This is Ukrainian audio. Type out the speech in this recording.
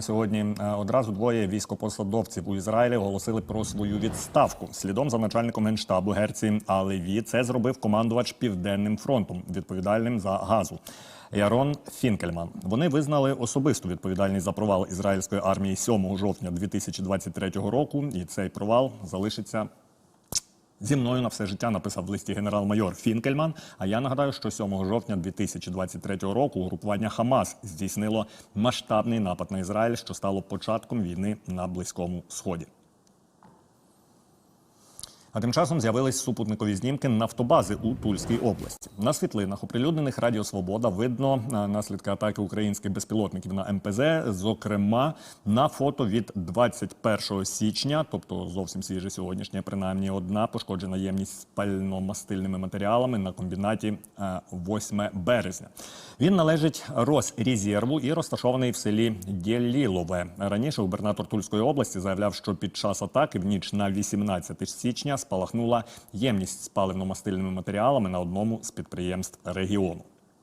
Сьогодні е, одразу двоє військопосадовців у Ізраїлі оголосили про свою відставку. Слідом за начальником генштабу Герці Алеві це зробив командувач Південним фронтом, відповідальним за газу. Ярон Фінкельман. Вони визнали особисту відповідальність за провал ізраїльської армії 7 жовтня 2023 року, і цей провал залишиться Зі мною на все життя написав в листі генерал-майор Фінкельман. А я нагадаю, що 7 жовтня 2023 року угрупування Хамас здійснило масштабний напад на Ізраїль, що стало початком війни на Близькому Сході. А тим часом з'явились супутникові знімки нафтобази у Тульській області. На світлинах, оприлюднених Радіо Свобода, видно е, наслідки атаки українських безпілотників на МПЗ. Зокрема, на фото від 21 січня, тобто зовсім свіже сьогоднішнє, принаймні одна пошкоджена ємність з пально-мастильними матеріалами на комбінаті е, 8 березня. Він належить Росрезерву і розташований в селі Дєлілове. Раніше губернатор Тульської області заявляв, що під час атаки в ніч на 18 січня спалахнула ємність з паливно-мастильними матеріалами на одному з підприємств регіону.